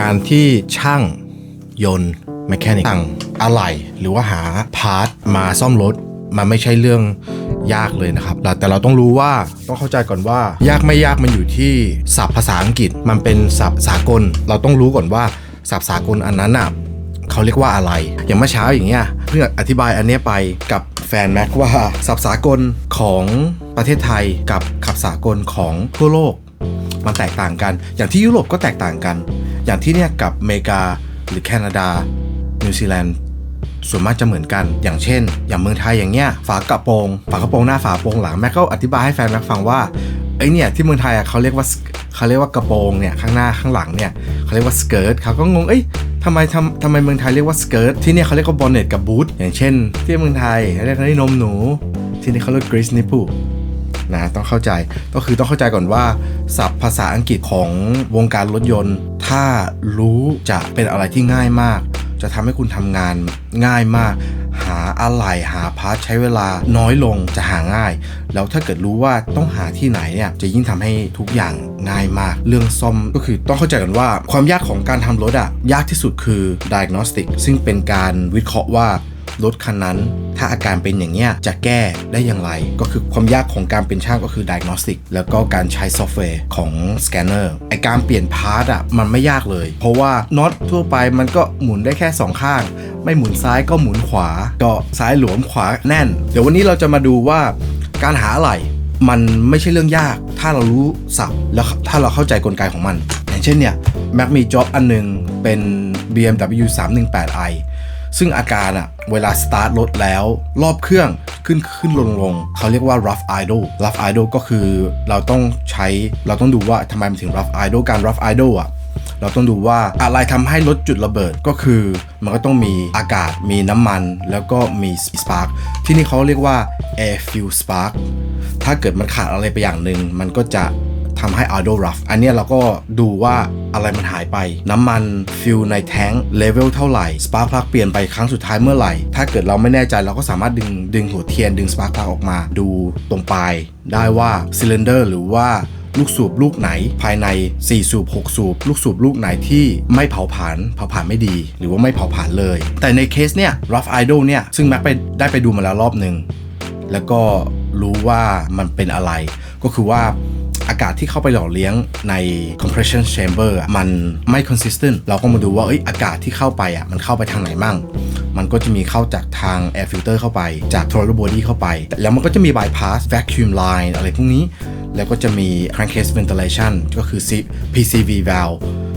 การที่ช่างยนต์แมคานิกสั่งอะไหล่หรือว่าหาพาร์ทมาซ่อมรถ มันไม่ใช่เรื่องยากเลยนะครับแต่แต่เราต้องรู้ว่าต้องเข้าใจก่อนว่า ยากไม่ยากมันอยู่ที่ศัพท์ภาษาอังกฤษมันเป็นศัพท์สากล เราต้องรู้ก่อนว่าศัพท์สากลอันนั้นอะเขาเรียกว่าอะไร อย่างเมื่อเช้าอย่างเงี้ยเพื่ออธิบายอันเนี้ยไปกับแฟนแม็กว่าศัพท์สากลของประเทศไทยกับขับสากลของทั่วโลก มันแตกต่างกัน อย่างที่ยุโรปก็แตกต่างกัน อย่างที่เนี่ยกับอเมริกาหรือแคนาดา นิวซีแลนด์ส่วนมากจะเหมือนกัน อย่างเช่น อย่างเมืองไทยอย่างเงี้ย ฝากระโปรง ฝากระโปรงหน้าฝากระโปรงหลังแม็กก็อธิบายให้แฟนแม็กฟังว่าไอ้เนี่ยที่เมืองไทยอะเขาเรียกว่าเขาเรียกว่ากระโปรงเนี่ยข้างหน้าข้างหลังเนี่ยเขาเรียกว่าสเกิร์ตเขาก็งงเอ้ยทำไมทำทำไมเมืองไทยเรียกว่าสเกิร์ตที่เนี่ยเขาเรียกว่าบอนเน็ตกับบูทอย่างเช่น ที่เมืองไทยเรียกว่านี่นมหนู ที่นี่เขาเรียกกริสนิปู นะต้องเข้าใจก็คือต้องเข้าใจก่อนว่าศัพท์ภาษาอังกฤษของวงการรถยนต์ ถ้ารู้จะเป็นอะไรที่ง่ายมาก จะทำให้คุณทำงานง่ายมาก หาอะไหล่หาพาร์ทใช้เวลาน้อยลงจะหาง่าย แล้วถ้าเกิดรู้ว่าต้องหาที่ไหนเนี่ยจะยิ่งทำให้ทุกอย่างง่ายมาก เรื่องซ่อมก็คือต้องเข้าใจกันว่าความยากของการทำรถอะยากที่สุดคือ diagnostic ซึ่งเป็นการวิเคราะห์ว่า รถคันนั้น ถ้าอาการเป็นอย่างเงี้ยจะแก้ได้อย่างไร ก็คือความยากของการเป็นช่างก็คือ diagnostic แล้วก็การใช้ซอฟต์แวร์ของ scanner ไอการเปลี่ยนพาร์ทอะมันไม่ยากเลย เพราะว่าน็อตทั่วไปมันก็หมุนได้แค่ 2 ข้าง ไม่หมุนซ้ายก็หมุนขวา ก็ซ้ายหลวมขวาแน่น เดี๋ยววันนี้เราจะมาดูว่าการหาอะไหล่มันไม่ใช่เรื่องยาก ถ้าเรารู้ศัพท์แล้วถ้าเราเข้าใจกลไกของมัน อย่างเช่นเนี่ยแม็กมีจ็อบอันหนึงเป็น BMW 318i ซึ่งอาการอะเวลาสตาร์ทรถแล้ว รอบเครื่องขึ้นขึ้นลงลงเขาเรียกว่า rough idle rough idle ก็คือเราต้องใช้เราต้องดูว่าทำไมมันถึง rough idle การ rough idle อะเราต้องดูว่าอะไรทำให้รถจุดระเบิดก็คือ มันก็ต้องมีอากาศมีน้ำมัน แล้วก็มี spark ที่นี่เขาเรียกว่า air fuel spark ถ้าเกิดมันขาดอะไรไปอย่างหนึ่งมันก็จะ ทำให้ idle rough อันนี้เราก็ดูว่าอะไรมันหายไป น้ำมันฟิลในแท้งเลเวลเท่าไหร่ spark plug เปลี่ยนไปครั้งสุดท้ายเมื่อไหร่ ถ้าเกิดเราไม่แน่ใจเราก็สามารถดึงดึงหัวเทียนดึง spark plug ออกมา ดูตรงปลายได้ว่าซิลินเดอร์หรือว่าลูกสูบลูกไหนภายใน 4 สูบ 6 สูบ ลูกสูบลูกไหนที่ไม่เผาผลาญเผาผลาญไม่ดี หรือว่าไม่เผาผลาญเลย แต่ในเคสเนี่ย rough idle เนี่ย ซึ่งแม็กไปได้ไปดูมาแล้วรอบหนึ่งแล้วก็รู้ว่ามันเป็นอะไร ก็คือว่า อากาศที่เข้าไปหล่อเลี้ยงใน compression chamber อะมันไม่ consistent เราก็มาดูว่าเอ้ยอากาศที่เข้าไปอะมันเข้าไปทางไหนมั่ง มันก็จะมีเข้าจากทาง air filter เข้าไปจาก throttle body เข้าไป แล้วมันก็จะมี bypass vacuum line อะไรพวกนี้ แล้วก็จะมี crankcase ventilation ก็คือ PCV valve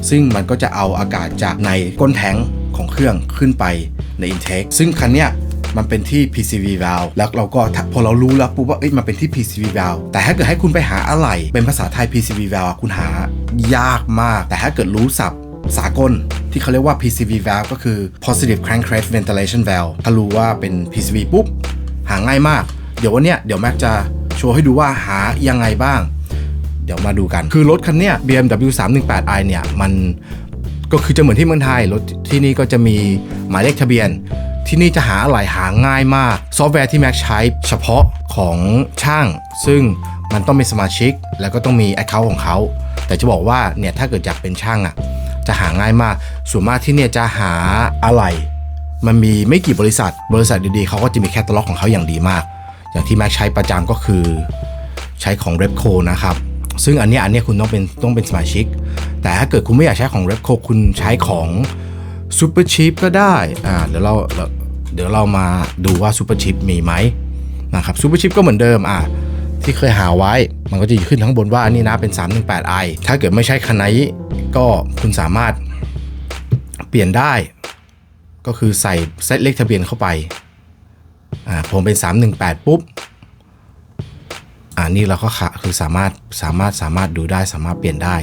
ซึ่งมันก็จะเอาอากาศจากในก้นแทงของเครื่องขึ้นไปใน intake ซึ่งคันเนี้ย มันเป็นที่ PCV valve แล้วเราก็พอเรารู้แล้วปุ๊บว่าเอ้ยมันเป็นที่ PCV valve แต่ถ้าเกิดให้คุณไปหาอะไรเป็นภาษาไทย PCV valve คุณหายากมาก แต่ถ้าเกิดรู้ศัพท์สากลที่เขาเรียกว่า PCV valve ก็คือ positive crankcase ventilation valve ถ้ารู้ว่าเป็น PCV ปุ๊บ หาง่ายมาก เดี๋ยววันเนี้ยเดี๋ยวแม็กจะโชว์ให้ดูว่าหายังไงบ้าง เดี๋ยวมาดูกัน คือรถคันเนี้ย BMW 318i เนี่ย มันก็คือจะเหมือนที่เมืองไทย รถที่นี่ก็จะมีหมายเลขทะเบียน ที่นี่จะหาอะไรหาง่ายมาก ซอฟต์แวร์ที่แม็กใช้เฉพาะของช่าง ซึ่งมันต้องเป็นสมาชิก แล้วก็ต้องมี Account ของเขา แต่จะบอกว่าเนี่ยถ้าเกิดอยากเป็นช่างอะจะหาง่ายมาก ส่วนมากที่เนี่ยจะหาอะไร มันมีไม่กี่บริษัท บริษัทดีๆเขาก็จะมีแคตตาล็อกของเขาอย่างดีมาก อย่างที่แม็กใช้ประจำก็คือใช้ของ Repco นะครับ ซึ่งอันนี้อันนี้คุณต้องเป็นต้องเป็นสมาชิก แต่ถ้าเกิดคุณไม่อยากใช้ของ Repco คุณใช้ของ Super Cheap ก็ได้ อ่า เดี๋ยวเรา เดี๋ยวเรามาดูว่า Super Cheap มีไหมนะครับ Super Cheap ก็เหมือนเดิมอ่าที่เคยหาไว้ มันก็จะอยู่ขึ้นทั้งบนว่าอันนี้นะเป็น 318i ถ้าเกิดไม่ใช่คันไหนก็คุณสามารถเปลี่ยนได้ ก็คือใส่เซตเลขทะเบียนเข้าไปอ่าผมเป็น 318 ปุ๊บอ่านี่เราก็ค่ะคือสามารถสามารถสามารถดูได้สามารถเปลี่ยนได้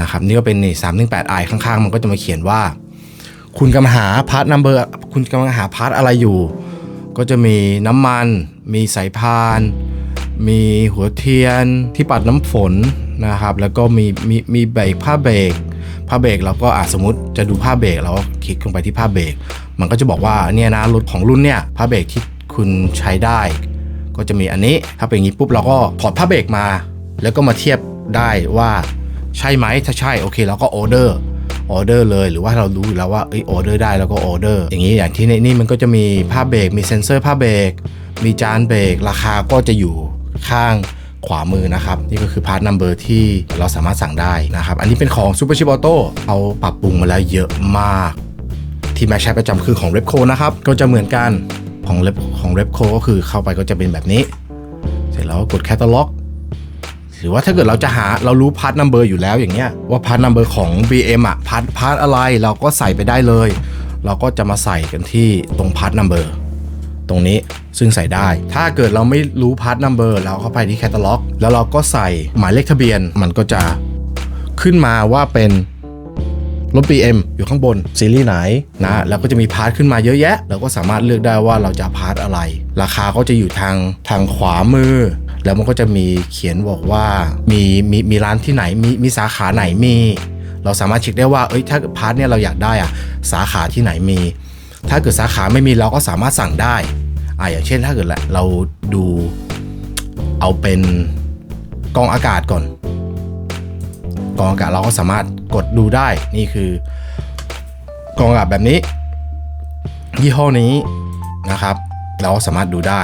นะครับนี่ก็เป็นนี่สามหนึ่งแปดไอข้างๆ มันก็จะมาเขียนว่า คุณกำลังหาพาร์ทนัมเบอร์คุณกำลังหาพาร์ทอะไรอยู่ ก็จะมีน้ำมัน มีสายพาน มีหัวเทียนที่ปัดน้ำฝนนะครับ แล้วก็มีมีมีเบรกผ้าเบรกผ้าเบรกเราก็อาจสมมติจะดูผ้าเบรกเราก็คลิกลงไปที่ผ้าเบรกมันก็จะบอกว่าเนี่ยนะรถของรุ่นเนี่ยผ้าเบรกที่คุณใช้ได้ ก็จะมีอันนี้ถ้าเป็นอย่างนี้ปุ๊บเราก็ถอดผ้าเบรกมา แล้วก็มาเทียบได้ว่าใช่ไหมถ้าใช่โอเคเราก็ออเดอร์ ออเดอร์เลยหรือว่าเรารู้อยู่แล้วว่าเอ้ยออเดอร์ได้แล้วก็ออเดอร์อย่างนี้อย่างที่ในนี่มันก็จะมีผ้าเบรกมีเซ็นเซอร์ผ้าเบรกมีจานเบรกราคาก็จะอยู่ข้างขวามือนะครับ นี่ก็คือพาร์ทนัมเบอร์ที่เราสามารถสั่งได้นะครับ อันนี้เป็นของ Super Chip Auto เอาปรับปรุงมาแล้วเยอะมาก ที่แม็กใช้ประจำคือของ Repco นะครับ ก็จะเหมือนกันของ Rep ของ Repco ก็คือเข้าไปก็จะเป็นแบบนี้ เสร็จแล้วกด Catalog ห รือว่าถ้าเกิดเราจะหาเรารู้พาร์ทนัมเบอร์อยู่แล้วอย่างเงี้ยว่าพาร์ทนัมเบอร์ของ BM อะพาร์ทพาร์ทอะไรเราก็ใส่ไปได้เลย เราก็จะมาใส่กันที่ตรงพาร์ทนัมเบอร์ตรงนี้ซึ่งใส่ได้ ถ้าเกิดเราไม่รู้พาร์ทนัมเบอร์เราเข้าไปที่ Catalog แล้วเราก็ใส่หมายเลขทะเบียน มันก็จะขึ้นมาว่าเป็นรถ BM อยู่ข้างบนซีรีส์ไหนนะแล้วก็จะมีพาร์ทขึ้นมาเยอะแยะ เราก็สามารถเลือกได้ว่าเราจะพาร์ทอะไร ราคาก็จะอยู่ทางทางขวามือ แล้วมันก็จะมีเขียนบอกว่ามีมีมีร้านที่ไหนมีมีสาขาไหนมี เราสามารถเช็คได้ว่าเอ้ยถ้าพาร์ทเนี่ยเราอยากได้อะสาขาที่ไหนมี ถ้าเกิดสาขาไม่มีเราก็สามารถสั่งได้อ่าอย่างเช่นถ้าเกิดเราดูเอาเป็นกองอากาศก่อน กองอากาศเราก็สามารถกดดูได้นี่คือกองอากาศแบบนี้ ยี่ห้อนี้นะครับ เราก็สามารถดูได้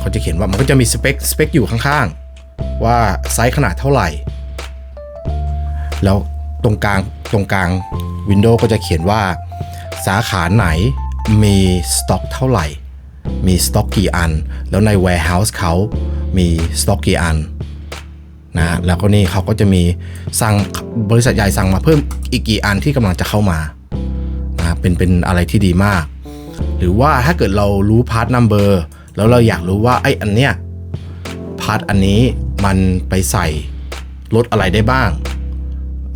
เขาจะเขียนว่ามันก็จะมีสเปคสเปคอยู่ข้างๆ ว่าไซส์ขนาดเท่าไหร่ แล้วตรงกลางตรงกลางวินโดว์ก็จะเขียนว่าสาขาไหนมีสต็อกเท่าไหร่ มีสต็อกกี่อัน แล้วใน warehouse เขามีสต็อกกี่อันนะแล้วก็นี่เขาก็จะมีสั่งบริษัทใหญ่สั่งมาเพิ่มอีกกี่อันที่กำลังจะเข้ามานะเป็นเป็นอะไรที่ดีมาก หรือว่าถ้าเกิดเรารู้พาร์ทนัมเบอร์ แล้วเราอยากรู้ว่าไอ้อันเนี้ยพาร์ทอันนี้มันไปใส่รถอะไรได้บ้าง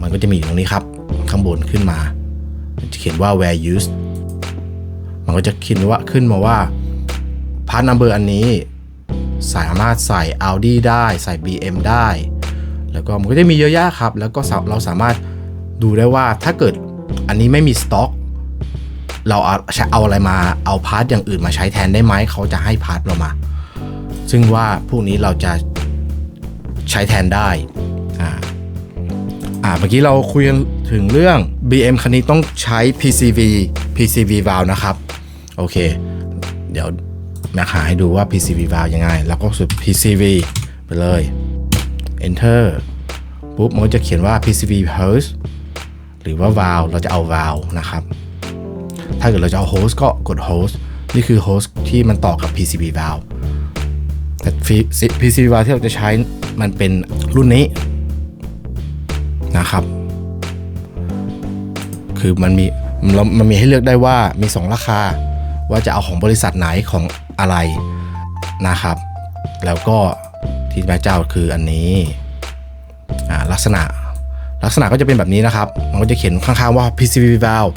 มันก็จะมีอยู่ตรงนี้ครับ ข้างบนขึ้นมา จะเขียนว่า where used มันก็จะขึ้นว่าขึ้นมาว่าพาร์ทนัมเบอร์อันนี้ สามารถใส่ Audi ได้ใส่ BM ได้ แล้วก็มันก็จะมีเยอะแยะครับ แล้วก็เราสามารถดูได้ว่าถ้าเกิดอันนี้ไม่มีสต็อก เราเอาเอาอะไรมาเอาพาร์ทอย่างอื่นมาใช้แทนได้ไหมเขาจะให้พาร์ทเรามา ซึ่งว่าพวกนี้เราจะใช้แทนได้อ่าอ่าเมื่อกี้เราคุยกันถึงเรื่อง BM คันนี้ต้องใช้ PCV PCV valve นะครับ โอเค เดี๋ยวแมาหาให้ดูว่า PCV valve ยังไง แล้วก็สุด PCV ไปเลย Enter ปุ๊บมันก็จะเขียนว่า PCV host หรือว่า valve เราจะเอา valve นะครับ ถ้าเกิดเราจะเอา host ก็กด host นี่คือ host ที่มันต่อกับ PCB valve แต่ PCB valve ที่เราจะใช้มันเป็นรุ่นนี้นะครับ คือมันมีเรามันมีให้เลือกได้ว่ามี 2 ราคา ว่าจะเอาของบริษัทไหนของอะไรนะครับ แล้วก็ที่แม่เจ้าคืออันนี้ลักษณะลักษณะก็จะเป็นแบบนี้นะครับ มันก็จะเขียนข้างๆว่า PCB valve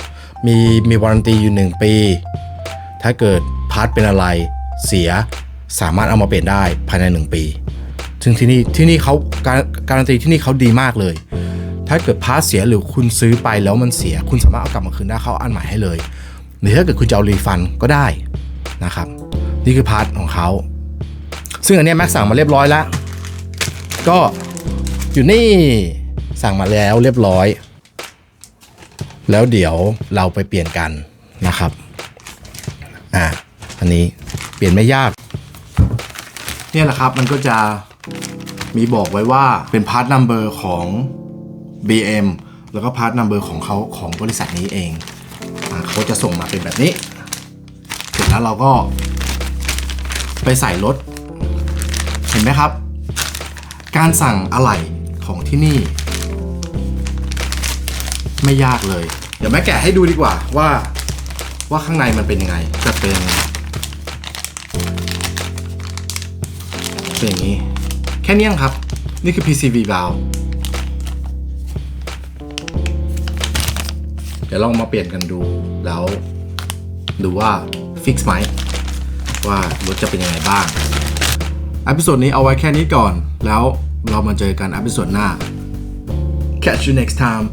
มีมีวารันตีอยู่ 1 ปี ถ้าเกิดพาร์ทเป็นอะไรเสียสามารถเอามาเปลี่ยนได้ภายใน 1 ปี ซึ่งที่นี่ที่นี่เขาการการันตีที่นี่เขาดีมากเลย ถ้าเกิดพาร์ทเสียหรือคุณซื้อไปแล้วมันเสีย คุณสามารถเอากลับมาคืนได้เขาอันใหม่ให้เลย หรือถ้าเกิดคุณจะเอารีฟันก็ได้นะครับ นี่คือพาร์ทของเขาซึ่งอันนี้แม็กสั่งมาเรียบร้อยแล้ว ก็อยู่นี่สั่งมาแล้วเรียบร้อย แล้วเดี๋ยวเราไปเปลี่ยนกันนะครับอ่าอันนี้เปลี่ยนไม่ยาก เนี่ยแหละครับมันก็จะมีบอกไว้ว่าเป็นพาร์ทนัมเบอร์ของ BM แล้วก็พาร์ทนัมเบอร์ของเขาของบริษัทนี้เองอ่าเขาจะส่งมาเป็นแบบนี้ เสร็จแล้วเราก็ไปใส่รถ เห็นไหมครับ การสั่งอะไหล่ของที่นี่ ไม่ยากเลย เดี๋ยวแม่แกะให้ดูดีกว่าว่า ว่าข้างในมันเป็นยังไง จะเป็นเป็นอย่างนี้ แค่นี้ครับ นี่คือ PCV valve เดี๋ยวลองมาเปลี่ยนกันดูแล้ว ดูว่าฟิกซ์ไหมว่ารถจะเป็นยังไงบ้างอพิโซดนี้เอาไว้แค่นี้ก่อน แล้วเรามาเจอกันอพิโซดหน้า catch you next time